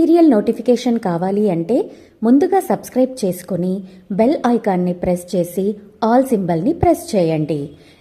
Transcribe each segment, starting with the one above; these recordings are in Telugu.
సీరియల్ నోటిఫికేషన్ కావాలి అంటే ముందుగా సబ్స్క్రైబ్ చేసుకుని బెల్ ఐకాన్ని ప్రెస్ చేసి ఆల్ సింబల్ని ప్రెస్ చేయండి.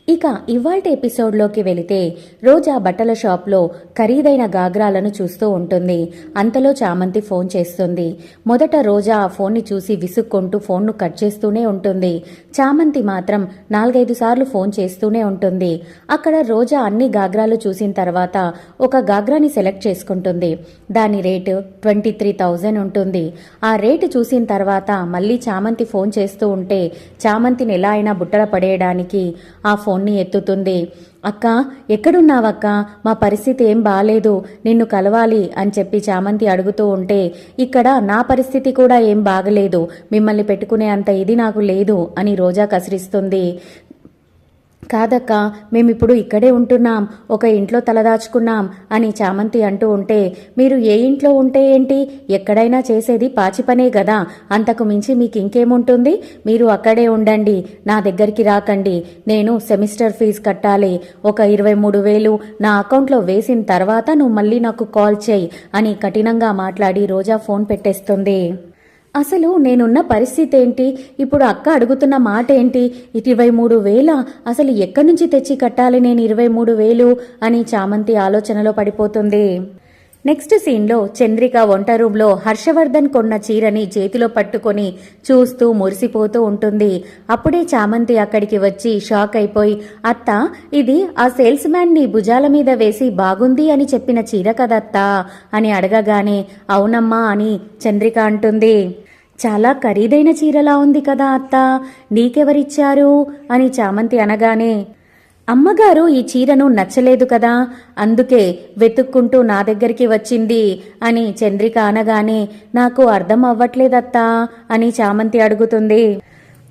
ఇక ఇవాల్టి ఎపిసోడ్లోకి వెళితే రోజా బట్టల షాప్లో ఖరీదైన గాగ్రాలను చూస్తూ ఉంటుంది. అంతలో చామంతి ఫోన్ చేస్తుంది. మొదట రోజా ఆ ఫోన్ని చూసి విసుక్కుంటూ ఫోన్ను కట్ చేస్తూనే ఉంటుంది. చామంతి మాత్రం నాలుగైదు సార్లు ఫోన్ చేస్తూనే ఉంటుంది. అక్కడ రోజా అన్ని గాగ్రాలు చూసిన తర్వాత ఒక గాగ్రాని సెలెక్ట్ చేసుకుంటుంది. దాని రేటు ట్వంటీ త్రీ థౌజండ్ ఉంటుంది. ఆ రేటు చూసిన తర్వాత మళ్ళీ చామంతి ఫోన్ చేస్తూ ఉంటే చామంతిని ఎలా అయినా బుట్టల పడేయడానికి ఆ ఫోన్ ఫోన్ని ఎత్తుతుంది. అక్క ఎక్కడున్నావక్క? మా పరిస్థితి ఏం బాలేదు. నిన్ను కలవాలి అని చెప్పి చామంతి అడుగుతూ ఉంటే ఇక్కడ నా పరిస్థితి కూడా ఏం బాగలేదు. మిమ్మల్ని పెట్టుకునే అంత ఇది నాకు లేదు అని రోజా కసిరిస్తుంది. కాదక్క మేమిప్పుడు ఇక్కడే ఉంటున్నాం ఒక ఇంట్లో తలదాచుకున్నాం అని చామంతి అంటూ ఉంటే మీరు ఏ ఇంట్లో ఉంటే ఏంటి? ఎక్కడైనా చేసేది పాచి పనే కదా అంతకు మించి మీకు ఇంకేముంటుంది మీరు అక్కడే ఉండండి నా దగ్గరికి రాకండి. నేను సెమిస్టర్ ఫీజు కట్టాలి. ఒక ఇరవై మూడు వేలు నా అకౌంట్లో వేసిన తర్వాత నువ్వు మళ్ళీ నాకు కాల్ చేయి అని కఠినంగా మాట్లాడి రోజా ఫోన్ పెట్టేస్తుంది. అసలు నేనున్న పరిస్థితి ఏంటి ఇప్పుడు అక్క అడుగుతున్న మాట ఏంటి ఇరవై మూడు వేల అసలు ఎక్కడి నుంచి తెచ్చి కట్టాలి నేను ఇరవై మూడు వేలు అని చామంతి ఆలోచనలో పడిపోతుంది. నెక్స్ట్ సీన్లో చంద్రిక వంట రూమ్లో హర్షవర్ధన్ కొన్న చీరని చేతిలో పట్టుకొని చూస్తూ మురిసిపోతూ ఉంటుంది. అప్పుడే చామంతి అక్కడికి వచ్చి షాక్ అయిపోయి అత్త ఇది ఆ సేల్స్ మ్యాన్ నీ భుజాల మీద వేసి బాగుంది అని చెప్పిన చీర కదత్తా? అని అడగగానే అవునమ్మా అని చంద్రిక అంటుంది. చాలా ఖరీదైన చీరలా ఉంది కదా అత్త నీకెవరిచ్చారు? అని చామంతి అనగానే అమ్మగారు ఈ చీరను నచ్చలేదు కదా అందుకే వెతుక్కుంటూ నా దగ్గరికి వచ్చింది అని చంద్రిక అనగానే నాకు అర్థం అవ్వట్లేదత్తా అని చామంతి అడుగుతుంది.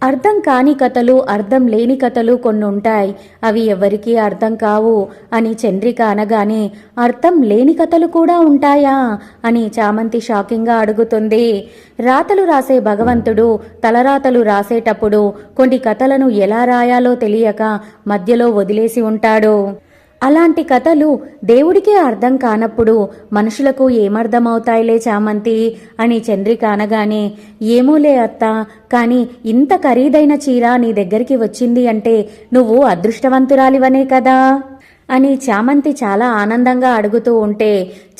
అర్థం కాని కథలు అర్థం లేని కథలు కొన్ని ఉంటాయి అవి ఎవరికీ అర్థం కావు అని చంద్రిక అనగానే అర్థం లేని కథలు కూడా ఉంటాయా? అని చామంతి షాకింగ్గా అడుగుతుంది. రాతలు రాసే భగవంతుడు తలరాతలు రాసేటప్పుడు కొన్ని కథలను ఎలా రాయాలో తెలియక మధ్యలో వదిలేసి ఉంటాడు. అలాంటి కథలు దేవుడికే అర్థం కానప్పుడు మనుషులకు ఏమర్థమవుతాయిలే చామంతి? అని చంద్రిక అనగానే ఏమోలే అత్త కానీ ఇంత ఖరీదైన చీర నీ దగ్గరికి వచ్చింది అంటే నువ్వు అదృష్టవంతురాలివనే కదా? అని చామంతి చాలా ఆనందంగా అడుగుతూ ఉంటే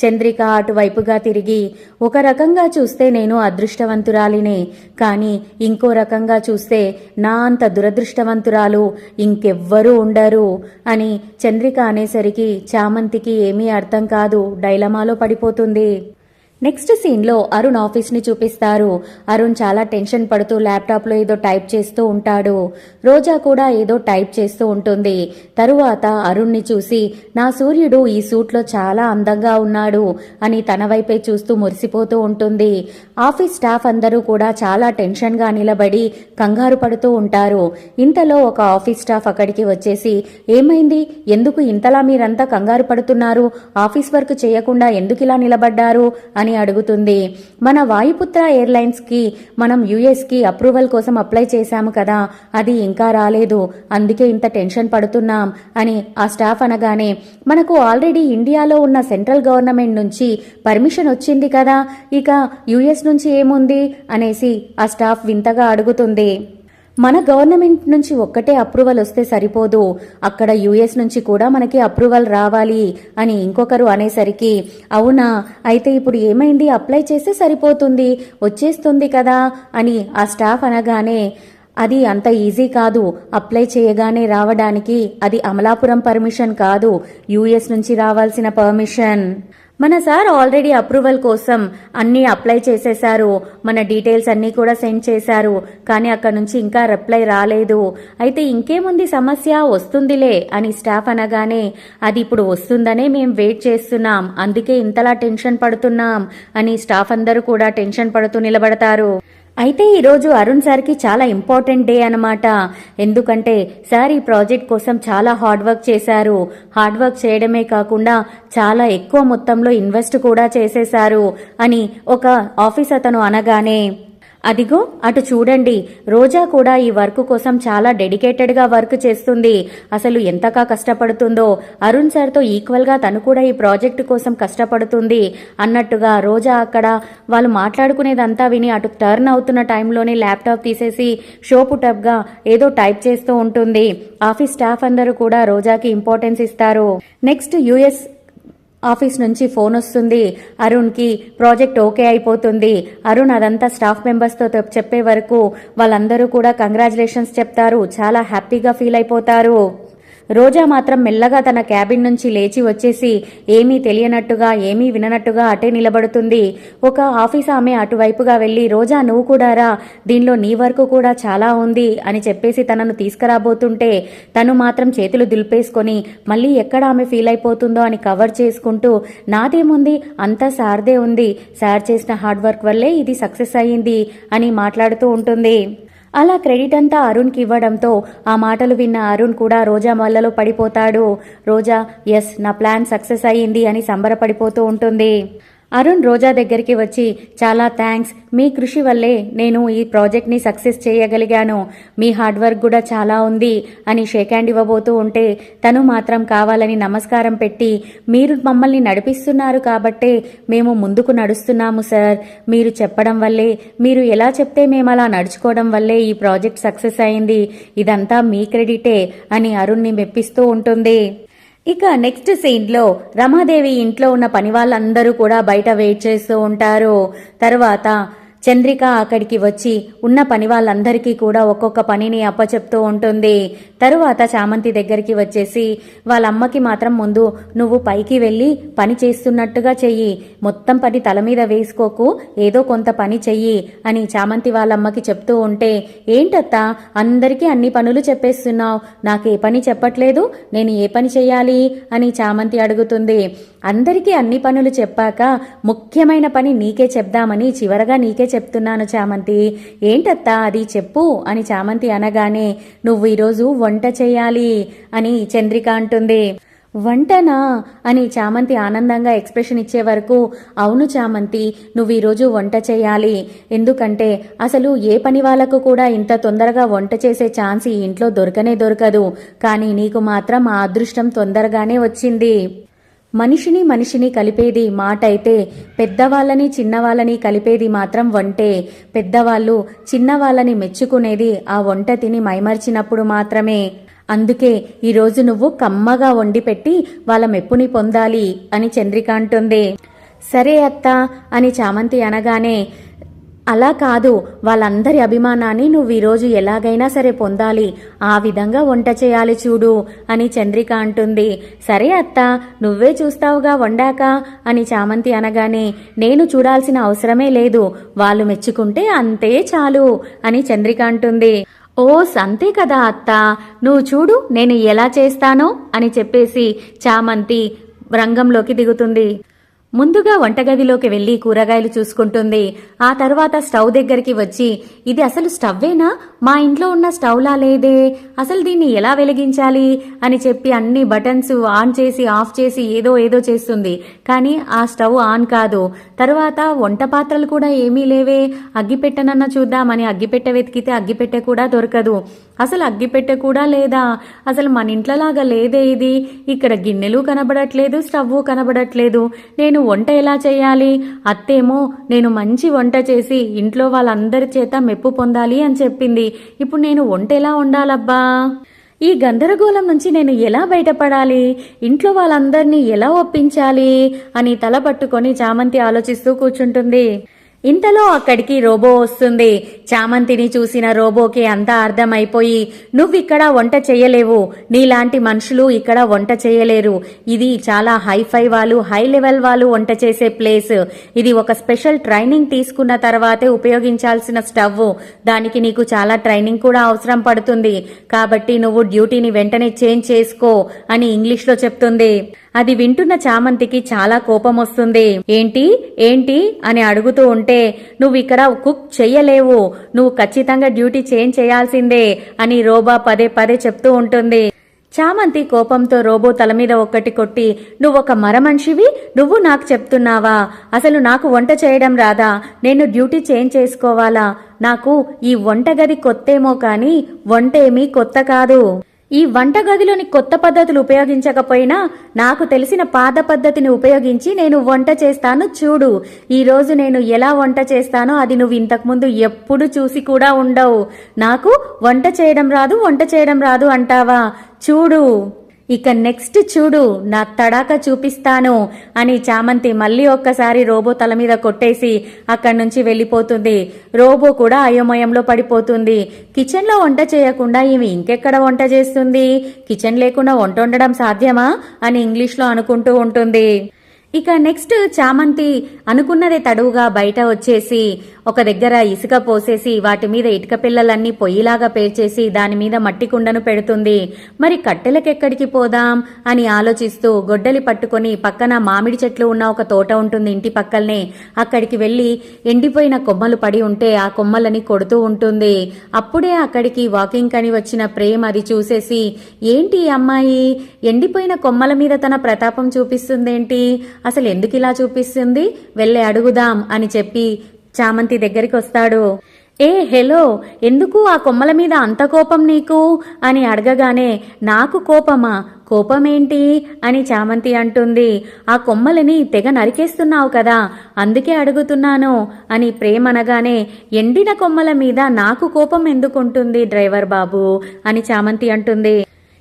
చంద్రిక అటువైపుగా తిరిగి ఒక రకంగా చూస్తే నేను అదృష్టవంతురాలినే కానీ ఇంకో రకంగా చూస్తే నా అంత దురదృష్టవంతురాలు ఇంకెవ్వరూ ఉండరు అని చంద్రిక అనేసరికి చామంతికి ఏమీ అర్థం కాదు డైలమాలో పడిపోతుంది. నెక్స్ట్ సీన్లో అరుణ్ ఆఫీస్ని చూపిస్తారు. అరుణ్ చాలా టెన్షన్ పడుతూ ల్యాప్టాప్లో ఏదో టైప్ చేస్తూ ఉంటాడు. రోజా కూడా ఏదో టైప్ చేస్తూ ఉంటుంది. తరువాత అరుణ్ని చూసి నా సూర్యుడు ఈ సూట్లో చాలా అందంగా ఉన్నాడు అని తన వైపే చూస్తూ మురిసిపోతూ ఉంటుంది. ఆఫీస్ స్టాఫ్ అందరూ కూడా చాలా టెన్షన్గా నిలబడి కంగారు పడుతూ ఉంటారు. ఇంతలో ఒక ఆఫీస్ స్టాఫ్ అక్కడికి వచ్చేసి ఏమైంది? ఎందుకు ఇంతలా మీరంతా కంగారు పడుతున్నారు? ఆఫీస్ వర్క్ చేయకుండా ఎందుకు ఇలా నిలబడ్డారు? అని అడుగుతుంది. మన వాయుపుత్ర ఎయిర్లైన్స్కి మనం యుఎస్కి అప్రూవల్ కోసం అప్లై చేశాము కదా. అది ఇంకా రాలేదు. అందుకే ఇంత టెన్షన్ పడుతున్నాం అని ఆ స్టాఫ్ అనగానే మనకు ఆల్రెడీ ఇండియాలో ఉన్న సెంట్రల్ గవర్నమెంట్ నుంచి పర్మిషన్ వచ్చింది కదా. ఇక యుఎస్ నుంచి ఏముంది? అనేసి ఆ స్టాఫ్ వింతగా అడుగుతుంది. మన గవర్నమెంట్ నుంచి ఒక్కటే అప్రూవల్ వస్తే సరిపోదు. అక్కడ యుఎస్ నుంచి కూడా మనకి అప్రూవల్ రావాలి అని ఇంకొకరు అనేసరికి అవునా? అయితే ఇప్పుడు ఏమైంది? అప్లై చేస్తే సరిపోతుంది. వచ్చేస్తుంది కదా అని ఆ స్టాఫ్ అనగానే అది అంత ఈజీ కాదు. అప్లై చేయగానే రావడానికి అది అమలాపురం పర్మిషన్ కాదు. యుఎస్ నుంచి రావాల్సిన పర్మిషన్. మన సార్ ఆల్రెడీ అప్రూవల్ కోసం అన్నీ అప్లై చేసేశారు. మన డీటెయిల్స్ అన్నీ కూడా సెండ్ చేశారు. కానీ అక్కడ నుంచి ఇంకా రిప్లై రాలేదు. అయితే ఇంకేముంది సమస్య? వస్తుందిలే అని స్టాఫ్ అనగానే అది ఇప్పుడు వస్తుందనే మేము వెయిట్ చేస్తున్నాం. అందుకే ఇంతలా టెన్షన్ పడుతున్నాం అని స్టాఫ్ అందరూ కూడా టెన్షన్ పడుతూ నిలబడతారు. అయితే ఈరోజు అరుణ్ సార్కి చాలా ఇంపార్టెంట్ డే అనమాట ఎందుకంటే సార్ ఈ ప్రాజెక్ట్ కోసం చాలా హార్డ్ వర్క్ చేశారు. హార్డ్ వర్క్ చేయడమే కాకుండా చాలా ఎక్కువ మొత్తంలో ఇన్వెస్ట్ కూడా చేసేశారు అని ఒక ఆఫీస్ అతను అనగానే అదిగో అటు చూడండి. రోజా కూడా ఈ వర్క్ కోసం చాలా డెడికేటెడ్గా వర్క్ చేస్తుంది. అసలు ఎంతగా కష్టపడుతుందో. అరుణ్ సార్తో ఈక్వల్గా తను కూడా ఈ ప్రాజెక్టు కోసం కష్టపడుతుంది. అన్నట్టుగా రోజా అక్కడ వాళ్ళు మాట్లాడుకునేదంతా విని అటు టర్న్ అవుతున్న టైంలోనే ల్యాప్టాప్ తీసేసి షోపుటప్గా ఏదో టైప్ చేస్తూ ఉంటుంది. ఆఫీస్ స్టాఫ్ అందరూ కూడా రోజాకి ఇంపార్టెన్స్ ఇస్తారు. నెక్స్ట్ యుఎస్ ఆఫీస్ నుంచి ఫోన్ వస్తుంది. అరుణ్కి ప్రాజెక్ట్ ఓకే అయిపోతుంది. అరుణ్ అదంతా స్టాఫ్ మెంబర్స్తో చెప్పే వరకు వాళ్ళందరూ కూడా కంగ్రాచులేషన్స్ చెప్తారు. చాలా హ్యాపీగా ఫీల్ అయిపోతారు. రోజా మాత్రం మెల్లగా తన క్యాబిన్ నుంచి లేచి వచ్చేసి ఏమీ తెలియనట్టుగా ఏమీ విననట్టుగా అటే నిలబడుతుంది. ఒక ఆఫీస్ ఆమె అటువైపుగా వెళ్ళి రోజా నువ్వు కూడా రా. దీనిలో నీ వరకు కూడా చాలా ఉంది అని చెప్పేసి తనను తీసుకురాబోతుంటే తను మాత్రం చేతులు దులిపేసుకొని మళ్ళీ ఎక్కడ ఆమె ఫీల్ అయిపోతుందో అని కవర్ చేసుకుంటూ నాదేముంది? అంతా సార్దే ఉంది. సార్ చేసిన హార్డ్ వర్క్ వల్లే ఇది సక్సెస్ అయ్యింది అని మాట్లాడుతూ ఉంటుంది. అలా క్రెడిట్ అంతా అరుణ్కి ఇవ్వడంతో ఆ మాటలు విన్న అరుణ్ కూడా రోజా మల్లలో పడిపోతాడు. రోజా ఎస్ నా ప్లాన్ సక్సెస్ అయ్యింది అని సంబరపడిపోతూ ఉంటుంది. అరుణ్ రోజా దగ్గరికి వచ్చి చాలా థ్యాంక్స్ మీ కృషి వల్లే నేను ఈ ప్రాజెక్ట్ని సక్సెస్ చేయగలిగాను. మీ హార్డ్ వర్క్ కూడా చాలా ఉంది అని షేక్ హ్యాండ్ ఇవ్వబోతూ ఉంటే తను మాత్రం కావాలని నమస్కారం పెట్టి మీరు మమ్మల్ని నడిపిస్తున్నారు కాబట్టే మేము ముందుకు నడుస్తున్నాము సార్. మీరు చెప్పడం వల్లే మీరు ఎలా చెప్తే మేము అలా నడుచుకోవడం వల్లే ఈ ప్రాజెక్ట్ సక్సెస్ అయింది. ఇదంతా మీ క్రెడిటే అని అరుణ్ని మెప్పిస్తూ ఉంటుంది. ఇక నెక్స్ట్ సీన్లో రమాదేవి ఇంట్లో ఉన్న పని వాళ్ళందరూ కూడా బయట వెయిట్ చేస్తూ ఉంటారు. తర్వాత చంద్రిక అక్కడికి వచ్చి ఉన్న పని వాళ్ళందరికీ కూడా ఒక్కొక్క పనిని అప్పచెప్తూ ఉంటుంది. తరువాత చామంతి దగ్గరికి వచ్చేసి వాళ్ళ అమ్మకి మాత్రం ముందు నువ్వు పైకి వెళ్ళి పని చేస్తున్నట్టుగా చెయ్యి. మొత్తం పని తల మీద వేసుకోకు. ఏదో కొంత పని చెయ్యి అని చామంతి వాళ్ళమ్మకి చెప్తూ ఉంటే ఏంటత్తా? అందరికీ అన్ని పనులు చెప్పేస్తున్నావు. నాకు ఏ పని చెప్పట్లేదు. నేను ఏ పని చెయ్యాలి? అని చామంతి అడుగుతుంది. అందరికీ అన్ని పనులు చెప్పాక ముఖ్యమైన పని నీకే చెప్దామని చివరగా నీకే చెప్తున్నాను చామంతి. ఏంటత్తా అది చెప్పు అని చామంతి అనగానే నువ్వు ఈరోజు వంట చేయాలి అని చంద్రిక అంటుంది. వంటనా? అని చామంతి ఆనందంగా ఎక్స్ప్రెషన్ ఇచ్చే వరకు అవును చామంతి నువ్వు ఈరోజు వంట చేయాలి. ఎందుకంటే అసలు ఏ పని వాళ్ళకు కూడా ఇంత తొందరగా వంట చేసే ఛాన్స్ ఈ ఇంట్లో దొరకనే దొరకదు. కానీ నీకు మాత్రం ఆ అదృష్టం తొందరగానే వచ్చింది. మనిషిని మనిషిని కలిపేది మాట అయితే పెద్దవాళ్ళని చిన్నవాళ్ళని కలిపేది మాత్రం వంటే. పెద్దవాళ్ళు చిన్నవాళ్ళని మెచ్చుకునేది ఆ వంట తిని మైమర్చినప్పుడు మాత్రమే. అందుకే ఈరోజు నువ్వు కమ్మగా వండి పెట్టి వాళ్ళ మెప్పుని పొందాలి అని చంద్రిక అంటుంది. సరే అత్త అని చామంతి అనగానే అలా కాదు వాళ్ళందరి అభిమానాన్ని నువ్వు ఈరోజు ఎలాగైనా సరే పొందాలి. ఆ విధంగా వంట చేయాలి చూడు అని చంద్రిక అంటుంది. సరే అత్త నువ్వే చూస్తావుగా వండాక అని చామంతి అనగానే నేను చూడాల్సిన అవసరమే లేదు. వాళ్ళు మెచ్చుకుంటే అంతే చాలు అని చంద్రిక అంటుంది. ఓ అంతే కదా అత్త. నువ్వు చూడు నేను ఎలా చేస్తానో అని చెప్పేసి చామంతి రంగంలోకి దిగుతుంది. ముందుగా వంటగదిలోకి వెళ్ళి కూరగాయలు చూసుకుంటుంది. ఆ తర్వాత స్టవ్ దగ్గరికి వచ్చి ఇది అసలు స్టవ్వేనా? మా ఇంట్లో ఉన్న స్టవ్లా లేదే? అసలు దీన్ని ఎలా వెలిగించాలి? అని చెప్పి అన్ని బటన్స్ ఆన్ చేసి ఆఫ్ చేసి ఏదో ఏదో చేస్తుంది. కానీ ఆ స్టవ్ ఆన్ కాదు. తర్వాత వంట పాత్రలు కూడా ఏమీ లేవే. అగ్గిపెట్టనన్నా చూద్దామని అగ్గిపెట్ట వెతికితే అగ్గిపెట్టె కూడా దొరకదు. అసలు అగ్గిపెట్టె కూడా లేదా? అసలు మన ఇంట్లోలాగా లేదే ఇది. ఇక్కడ గిన్నెలు కనబడట్లేదు స్టవ్ కనబడట్లేదు. నేను వంట ఎలా చేయాలి? అత్తేమో నేను మంచి వంట చేసి ఇంట్లో వాళ్ళందరి చేత మెప్పు పొందాలి అని చెప్పింది. ఇప్పుడు నేను వంట ఎలా ఉండాలబ్బా ఈ గందరగోళం నుంచి నేను ఎలా బయటపడాలి? ఇంట్లో వాళ్ళందరినీ ఎలా ఒప్పించాలి? అని తల పట్టుకొని చామంతి ఆలోచిస్తూ కూర్చుంటుంది. ఇంతలో అక్కడికి రోబో వస్తుంది. చామంతిని చూసిన రోబోకి అంతా అర్థమైపోయి నువ్విక్కడ వంట చేయలేవు నీలాంటి మనుషులు ఇక్కడ వంట చేయలేరు ఇది చాలా హైఫై వాళ్ళు హై లెవెల్ వాళ్ళు వంట చేసే ప్లేస్. ఇది ఒక స్పెషల్ ట్రైనింగ్ తీసుకున్న తర్వాతే ఉపయోగించాల్సిన స్టవ్ దానికి నీకు చాలా ట్రైనింగ్ కూడా అవసరం పడుతుంది. కాబట్టి నువ్వు డ్యూటీని వెంటనే చేంజ్ చేసుకో అని ఇంగ్లీష్లో చెప్తుంది. అది వింటున్న చామంతికి చాలా కోపం వస్తుంది. ఏంటి? ఏంటి? అని అడుగుతూ ఉంటే నువ్వు ఇక్కడ కుక్ చెయ్యలేవు. నువ్వు ఖచ్చితంగా డ్యూటీ చేంజ్ చేయాల్సిందే అని రోబా పదే పదే చెప్తూ ఉంటుంది. చామంతి కోపంతో రోబో తల మీద ఒక్కటి కొట్టి నువ్వొక మరమనిషివి? నువ్వు నాకు చెప్తున్నావా? అసలు నాకు వంట చేయడం రాదా? నేను డ్యూటీ చేంజ్ చేసుకోవాలా? నాకు ఈ వంటగది కొత్తేమో కానీ వంట ఏమీ కొత్త కాదు. ఈ వంటగదిలోని కొత్త పద్ధతులు ఉపయోగించకపోయినా నాకు తెలిసిన పాత పద్ధతిని ఉపయోగించి నేను వంట చేస్తాను చూడు. ఈరోజు నేను ఎలా వంట చేస్తానో అది నువ్వు ఇంతకుముందు ఎప్పుడు చూసి కూడా ఉండవు. నాకు వంట చేయడం రాదు వంట చేయడం రాదు అంటావా? చూడు. ఇక నెక్స్ట్ చూడు నా తడాక చూపిస్తాను అని చామంతి మళ్ళీ ఒక్కసారి రోబో తల మీద కొట్టేసి అక్కడి నుంచి వెళ్ళిపోతుంది. రోబో కూడా అయోమయంలో పడిపోతుంది. కిచెన్లో వంట చేయకుండా ఇవి ఇంకెక్కడ వంట చేస్తుంది? కిచెన్ లేకుండా వంట వండడం సాధ్యమా? అని ఇంగ్లీష్లో అనుకుంటూ ఉంటుంది. ఇక నెక్స్ట్ చామంతి అనుకున్నదే తడువుగా బయట వచ్చేసి ఒక దగ్గర ఇసుక పోసేసి వాటి మీద ఇటుక పిల్లలన్నీ పొయ్యిలాగా పేర్చేసి దాని మీద మట్టి కుండను పెడుతుంది. మరి కట్టెలకెక్కడికి పోదాం? అని ఆలోచిస్తూ గొడ్డలి పట్టుకొని పక్కన మామిడి చెట్లు ఉన్న ఒక తోట ఉంటుంది ఇంటి పక్కల్నే. అక్కడికి వెళ్ళి ఎండిపోయిన కొమ్మలు పడి ఉంటే ఆ కొమ్మలని కొడుతూ ఉంటుంది. అప్పుడే అక్కడికి వాకింగ్ కని వచ్చిన ప్రేమ్ అది చూసేసి ఏంటి అమ్మాయి? ఎండిపోయిన కొమ్మల మీద తన ప్రతాపం చూపిస్తుందేంటి? అసలు ఎందుకు ఇలా చూపిస్తుంది? వెళ్ళి అడుగుదాం అని చెప్పి చామంతి దగ్గరికి వస్తాడు. ఏ హెలో ఎందుకు ఆ కొమ్మల మీద అంత కోపం నీకు? అని అడగగానే నాకు కోపమా? కోపమేంటి? అని చామంతి అంటుంది. ఆ కొమ్మలని తెగ నరికేస్తున్నావు కదా అందుకే అడుగుతున్నాను అని ప్రేమనగానే ఎండిన కొమ్మల మీద నాకు కోపం ఎందుకుంటుంది డ్రైవర్ బాబు? అని చామంతి అంటుంది.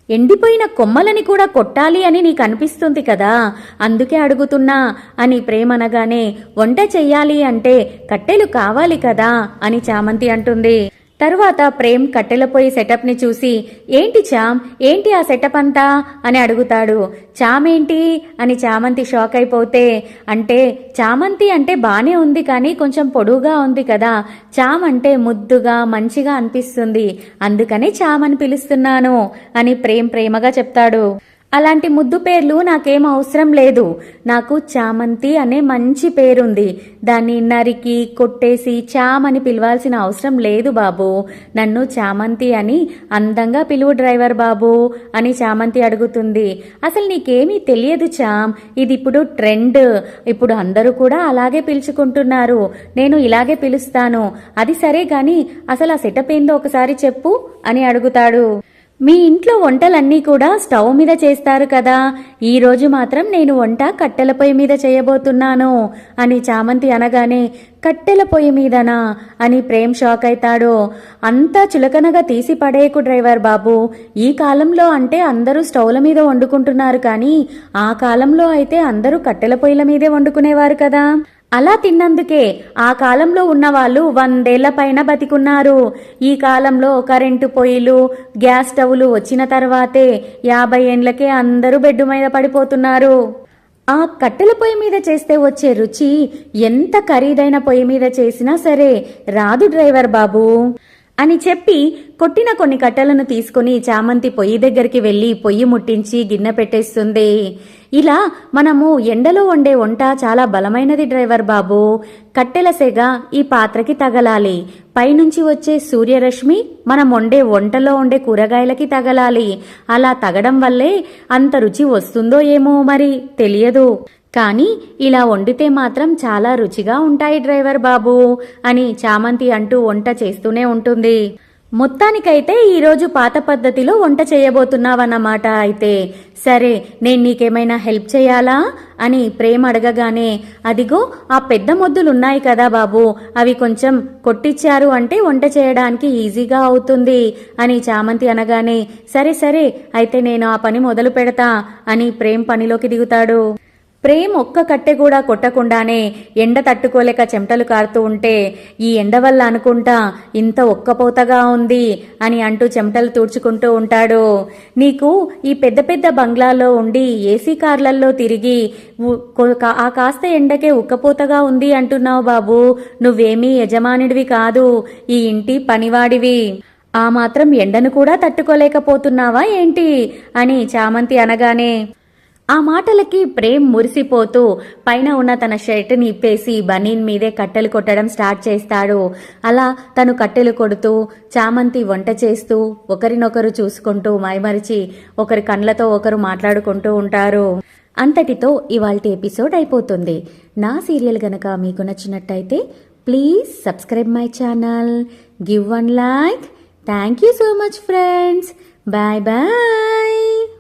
ఎండిపోయిన కొమ్మలని కూడా కొట్టాలి అని నీకు అనిపిస్తుంది కదా? అందుకే అడుగుతున్నా అని ప్రేమనగానే వంట చెయ్యాలి అంటే కట్టెలు కావాలి కదా? అని చామంతి అంటుంది. తరువాత ప్రేమ్ కట్టెల పొయ్యి సెటప్ని చూసి ఏంటి చామ్ ఏంటి ఆ సెటప్ అంతా? అని అడుగుతాడు. చామ్ ఏంటి అని చామంతి షాక్ అయిపోతే అంటే చామంతి అంటే బానే ఉంది కానీ కొంచెం పొడువుగా ఉంది కదా. చామ్ అంటే ముద్దుగా మంచిగా అనిపిస్తుంది. అందుకనే చామ్ అని పిలుస్తున్నాను అని ప్రేమ్ ప్రేమగా చెప్తాడు. అలాంటి ముద్దు పేర్లు నాకేం అవసరం లేదు. నాకు చామంతి అనే మంచి పేరుంది. దాన్ని నరికి కొట్టేసి చామ్ అని పిలవాల్సిన అవసరం లేదు బాబు. నన్ను చామంతి అని అందంగా పిలువు డ్రైవర్ బాబు అని చామంతి అడుగుతుంది. అసలు నీకేమీ తెలియదు చామ్. ఇది ఇప్పుడు ట్రెండ్. ఇప్పుడు అందరూ కూడా అలాగే పిలుచుకుంటున్నారు. నేను ఇలాగే పిలుస్తాను. అది సరే గాని అసలు ఆ సెటప్ ఏందో ఒకసారి చెప్పు అని అడుగుతాడు. మీ ఇంట్లో వంటలన్నీ కూడా స్టవ్ మీద చేస్తారు కదా. ఈరోజు మాత్రం నేను వంట కట్టెల పొయ్యి మీద చేయబోతున్నాను అని చామంతి అనగానే కట్టెల పొయ్యి మీదనా? అని ప్రేమ్ షాక్ అవుతాడు అంతా చులకనగా తీసి పడేయకు డ్రైవర్ బాబు. ఈ కాలంలో అంటే అందరూ స్టవ్ల మీద వండుకుంటున్నారు కానీ ఆ కాలంలో అయితే అందరూ కట్టెల పొయ్యిల మీదే వండుకునేవారు కదా. అలా తిన్నందుకే ఆ కాలంలో ఉన్నవాళ్ళు వందేళ్ళ పైన బతికున్నారు. ఈ కాలంలో కరెంటు పొయ్యిలు గ్యాస్ స్టవ్లు వచ్చిన తర్వాతే యాభై ఏండ్లకే అందరూ బెడ్డు మీద పడిపోతున్నారు. ఆ కట్టెల పొయ్యి మీద చేస్తే వచ్చే రుచి ఎంత ఖరీదైన పొయ్యి మీద చేసినా సరే రాదు డ్రైవర్ బాబు. అని చెప్పి కొట్టిన కొన్ని కట్టెలను తీసుకుని చామంతి పొయ్యి దగ్గరికి వెళ్ళి పొయ్యి ముట్టించి గిన్నె పెట్టేస్తుంది. ఇలా మనము ఎండలో వండే వంట చాలా బలమైనది డ్రైవర్ బాబు. కట్టెల సెగ ఈ పాత్రకి తగలాలి. పైనుంచి వచ్చే సూర్యరశ్మి మనం వండే వంటలో వండే కూరగాయలకి తగలాలి. అలా తగడం వల్లే అంత రుచి వస్తుందో ఏమో మరి తెలియదు. కానీ ఇలా వండితే మాత్రం చాలా రుచిగా ఉంటాయి డ్రైవర్ బాబు అని చామంతి అంటూ వంట చేస్తూనే ఉంటుంది. మొత్తానికైతే ఈరోజు పాత పద్ధతిలో వంట చేయబోతున్నావన్నమాట అయితే. సరే నేను నీకేమైనా హెల్ప్ చేయాలా? అని ప్రేమ అడగగానే అదిగో ఆ పెద్ద మొద్దులున్నాయి కదా బాబు అవి కొంచెం కొట్టిచ్చారు అంటే వంట చేయడానికి ఈజీగా అవుతుంది అని చామంతి అనగానే సరే సరే అయితే నేను ఆ పని మొదలు పెడతా అని ప్రేమ్ పనిలోకి దిగుతాడు. ప్రేమ్ ఒక్క కట్టె కూడా కొట్టకుండానే ఎండ తట్టుకోలేక చెమటలు కారుతూ ఉంటే ఈ ఎండ వల్ల అనుకుంటా ఇంత ఒక్కపోతగా ఉంది అని అంటూ చెమటలు తూడ్చుకుంటూ ఉంటాడు. నీకు ఈ పెద్ద పెద్ద బంగ్లాలో ఉండి ఏసీ కార్లల్లో తిరిగి ఆ కాస్త ఎండకే ఉక్కపోతగా ఉంది అంటున్నావు బాబు. నువ్వేమీ యజమానుడివి కాదు ఈ ఇంటి పనివాడివి. ఆ మాత్రం ఎండను కూడా తట్టుకోలేకపోతున్నావా ఏంటి? అని చామంతి అనగానే ఆ మాటలకి ప్రేమ్ మురిసిపోతూ పైన ఉన్న తన షర్ట్ని ఇప్పేసి బనీన్ మీదే కట్టెలు కొట్టడం స్టార్ట్ చేస్తాడు. అలా తను కట్టెలు కొడుతూ చామంతి వంట చేస్తూ ఒకరినొకరు చూసుకుంటూ మైమరిచి ఒకరి కండ్లతో ఒకరు మాట్లాడుకుంటూ ఉంటారు. అంతటితో ఇవాళ ఎపిసోడ్ అయిపోతుంది. నా సీరియల్ గనక మీకు నచ్చినట్టయితే please subscribe my channel. Give one like. Thank you so much friends. Bye bye.